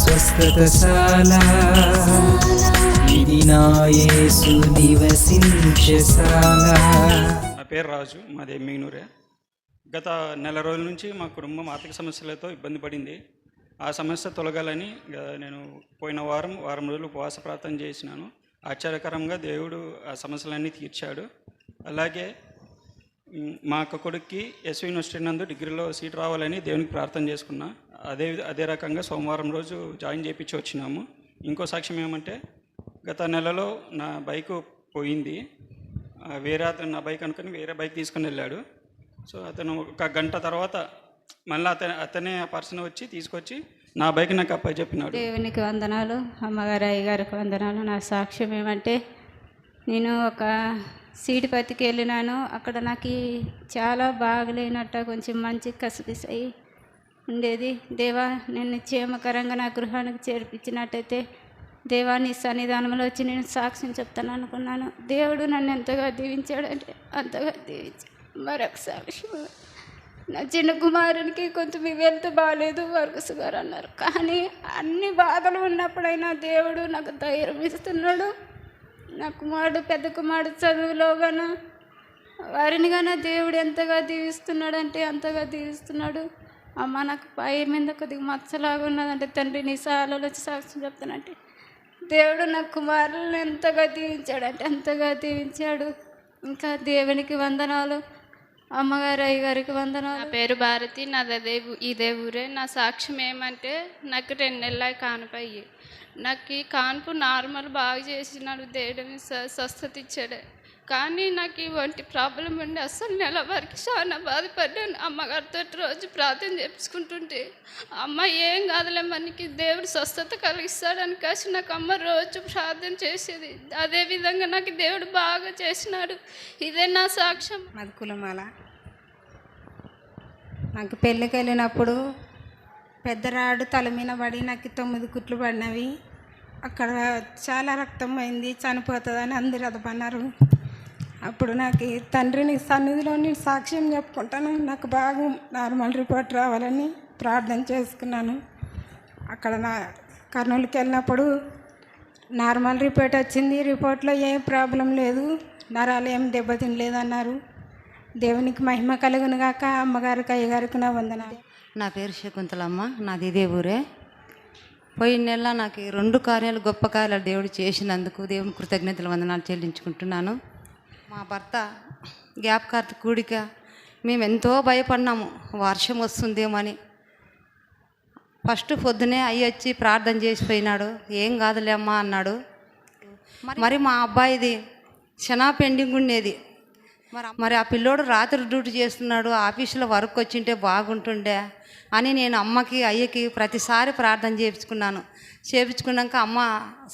స్వస్థతశాల. ఇది నా యేసు నివసించశాల నా పేరు రాజు మాది ఎమ్మిగనూరే గత నెల రోజుల నుంచి మా కుటుంబం ఆర్థిక సమస్యలతో ఇబ్బంది పడింది. ఆ సమస్య తొలగాలని నేను పోయిన వారం వారం రోజులు ఉపవాస ప్రార్థన చేసినాను. ఆశ్చర్యకరంగా దేవుడు ఆ సమస్యలన్నీ తీర్చాడు. అలాగే మా అక్క కొడుక్కి ఎస్వి యూనివర్సిటీ నందు డిగ్రీలో సీట్ రావాలని దేవునికి ప్రార్థన చేసుకున్నా. అదే అదే రకంగా సోమవారం రోజు జాయిన్ చేయించి వచ్చినాము. ఇంకో సాక్ష్యం ఏమంటే గత నెలలో నా బైక్ పోయింది. వేరే అతను నా బైక్ అనుకుని వేరే బైక్ తీసుకుని వెళ్ళాడు. సో అతను ఒక గంట తర్వాత మళ్ళీ అతను అతనే ఆ పర్సన్ వచ్చి తీసుకొచ్చి నా బైక్ నాకు అప్ప చెప్పినాడు దేవునికి వందనాలు అమ్మగారు అయ్యగారికి వందనాలు. నా సాక్ష్యం ఏమంటే నేను ఒక సీటు పత్తికి వెళ్ళినాను అక్కడ నాకు చాలా బాగలేనట్ట కొంచెం మంచి కసిపిసి అయ్యి ఉండేది. దేవా నేను క్షేమకరంగా నా గృహానికి చేర్పించినట్టయితే దేవా నీ సన్నిధానంలో వచ్చి నేను సాక్ష్యం చెప్తాను అనుకున్నాను. దేవుడు నన్ను ఎంతగా దీవించాడంటే అంతగా దీవించాడు. మరొక సాక్ష్యం నా చిన్న కుమారునికి కొంచెం వెళ్తూ బాగాలేదు వర్గస్ గారు అన్నారు. కానీ అన్ని బాధలు ఉన్నప్పుడైనా దేవుడు నాకు ధైర్యం ఇస్తున్నాడు. నా కుమారుడు పెద్ద కుమారుడు చదువులోగాన వారిని కానీ దేవుడు ఎంతగా దీవిస్తున్నాడంటే అంతగా దీవిస్తున్నాడు. అమ్మ నాకు పై మీద కొద్దిగా మచ్చలాగా ఉన్నదంటే తండ్రి నీ సాలలో వచ్చి సాక్ష్యం చెప్తానంటే. దేవుడు నా కుమారులను ఎంతగా దీవించాడు అంటే అంతగా దీవించాడు. ఇంకా దేవునికి వందనాలు. అమ్మగారు అయ్యగారికి వందనాలు. నా పేరు భారతి నాది అదే ఇదే ఊరే. నా సాక్ష్యం ఏమంటే నాకు రెండు నెలలు కానుపయ్యి నాకు ఈ కాన్పు నార్మల్ బాగా చేసినాడు. దేవుడిని స్వస్థత ఇచ్చాడు. కానీ నాకు ఇవంటి వంటి ప్రాబ్లం ఉండి అస్సలు నెల వరకు చాలా బాధపడ్డాను. అమ్మగారితో రోజు ప్రార్థన చేపించుకుంటుంటే అమ్మ ఏం కాదులే మనకి దేవుడు స్వస్థత కలిగిస్తాడని కాసి నాకు అమ్మ రోజు ప్రార్థన చేసేది. అదే విధంగా నాకు దేవుడు బాగా చేసినాడు. ఇదే నా సాక్ష్యం. మాది కులమాల. నాకు పెళ్ళికి వెళ్ళినప్పుడు పెద్ద రాడు తల మీద పడి నాకు తొమ్మిది కుట్లు పడినవి. అక్కడ చాలా రక్తం అయింది చనిపోతుందని అందరు అదపన్నారు. అప్పుడు నాకు తండ్రిని సన్నిధిలో నేను సాక్ష్యం చెప్పుకుంటాను. నాకు బాగా నార్మల్ రిపోర్ట్ రావాలని ప్రార్థన చేసుకున్నాను. అక్కడ నా కర్నూలుకి వెళ్ళినప్పుడు నార్మల్ రిపోర్ట్ వచ్చింది. రిపోర్ట్లో ఏ ప్రాబ్లం లేదు. నరాలు ఏం దెబ్బతినలేదన్నారు. దేవునికి మహిమ కలుగును గాక. అమ్మగారికి అయ్యగారికి నా వందనాలు. నా పేరు శకుంతలమ్మ. నాది ఇదే ఊరే. పోయిన నెల నాకు రెండు కార్యాలు గొప్ప కార్యాలు దేవుడు చేసినందుకు దేవుని కృతజ్ఞతలు వందనాలు చెల్లించుకుంటున్నాను. మా భర్త జ్ఞాపకార్థ కూడిక మేము ఎంతో భయపడినాము వర్షం వస్తుందేమని. ఫస్ట్ పొద్దునే అయ్యి వచ్చి ప్రార్థన చేసిపోయినాడు ఏం కాదులే అమ్మా అన్నాడు. మరి మా అబ్బాయిది క్షణా పెండింగ్ ఉండేది. మరి మరి ఆ పిల్లోడు రాత్రి డ్యూటీ చేస్తున్నాడు. ఆఫీసులో వర్క్ వచ్చింటే బాగుంటుండే అని నేను అమ్మకి అయ్యకి ప్రతిసారి ప్రార్థన చేయించుకున్నాను చేయించుకున్నాక అమ్మ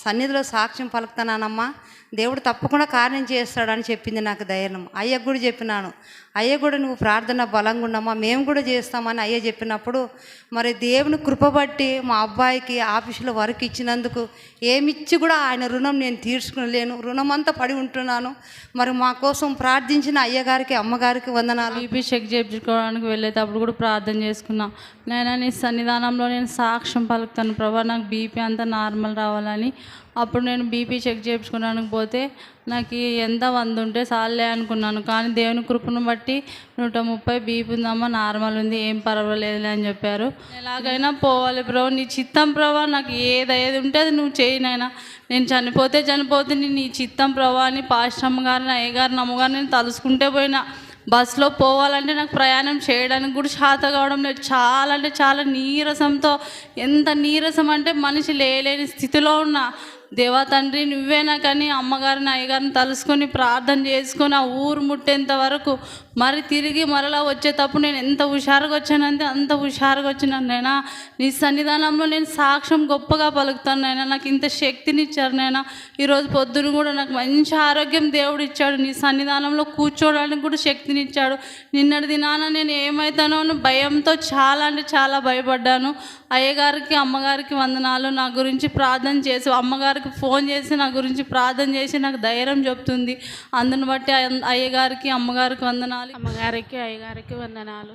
సన్నిధిలో సాక్ష్యం పలుకుతానమ్మా దేవుడు తప్పకుండా కార్యం చేస్తాడని చెప్పింది నాకు ధైర్యం. అయ్యకు కూడా చెప్పినాను. అయ్య కూడా నువ్వు ప్రార్థన బలంగా ఉండమ్మా. మేము కూడా చేస్తామని అయ్య చెప్పినప్పుడు మరి దేవుని కృపబట్టి మా అబ్బాయికి ఆఫీసులో వర్క్ ఇచ్చినందుకు ఏమిచ్చి కూడా ఆయన రుణం నేను తీర్చుకునలేను రుణం అంతా పడి ఉంటున్నాను. మరి మా కోసం ప్రార్థించిన అయ్యగారికి అమ్మగారికి వందనాలు. బీపీ చెక్ చేయించుకోవడానికి వెళ్ళేటప్పుడు కూడా ప్రార్థన చేసుకున్నా. నేను నీ సన్నిధానంలో నేను సాక్ష్యం పలుకుతాను. ప్రభా నాకు బీపీ అంతా నార్మల్ రావాలని అప్పుడు నేను బీపీ చెక్ చేయించుకోవడానికి పోతే నాకు ఎంత వంద ఉంటే చాలే అనుకున్నాను. కానీ దేవుని కృపను బట్టి నూట ముప్పై బీపీ ఉందమ్మా నార్మల్ ఉంది ఏం పర్వాలేదులే అని చెప్పారు. ఎలాగైనా పోవాలి బ్రో నీ చిత్తం ప్రభా నాకు ఏదైతే ఉంటే అది నువ్వు చేయనైనా నేను చనిపోతే చనిపోతే నీ- చిత్తం ప్రభా అని పాశ్రమ గారిని అయ్యగారిని అమ్మగారిని నేను తలుసుకుంటే పోయినా. బస్సులో పోవాలంటే నాకు ప్రయాణం చేయడానికి కూడా చేత కావడం లేదు. చాలా అంటే చాలా నీరసంతో ఎంత నీరసం అంటే మనిషి లేలేని స్థితిలో ఉన్నా. దేవా తండ్రి నువ్వేనా కానీ అమ్మగారిని అయ్యగారిని తలుసుకొని ప్రార్థన చేసుకొని ఆ ఊరు ముట్టేంత వరకు మరి తిరిగి మరలా వచ్చేటప్పుడు నేను ఎంత హుషారుగా వచ్చానంటే అంత హుషారుగా వచ్చినాను నైనా నీ సన్నిధానంలో నేను సాక్ష్యం గొప్పగా పలుకుతాను నైనా నాకు ఇంత శక్తిని ఇచ్చారు నైనా ఈరోజు పొద్దున కూడా నాకు మంచి ఆరోగ్యం దేవుడు ఇచ్చాడు. నీ సన్నిధానంలో కూర్చోవడానికి కూడా శక్తిని ఇచ్చాడు నిన్నటి దినాన నేను ఏమవుతానో అని భయంతో చాలా అంటే చాలా భయపడ్డాను. అయ్యగారికి అమ్మగారికి వందనాలు. నా గురించి ప్రార్థన చేసి అమ్మగారికి ఫోన్ చేసి నా గురించి ప్రార్థన చేసి నాకు ధైర్యం చెప్తుంది. అందుని బట్టి అయ్యగారికి అమ్మగారికి వందనాలు. అమ్మగారికి అయ్యగారికి వందనాలు.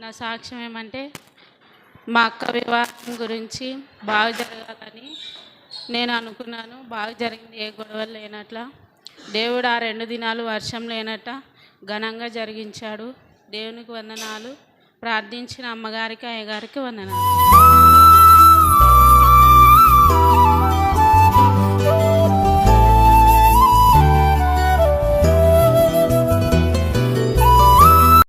నా సాక్ష్యం ఏమంటే మా అక్క వివాహం గురించి బాగా జరగాలని నేను అనుకున్నాను. బాగా జరిగింది ఏ గొడవలు లేనట్ల. దేవుడు ఆ రెండు దినాలు వర్షం లేనట్ట ఘనంగా జరిగించాడు. దేవునికి వందనాలు. ప్రార్థించిన అమ్మగారికి అయ్యగారికి వందనాలు.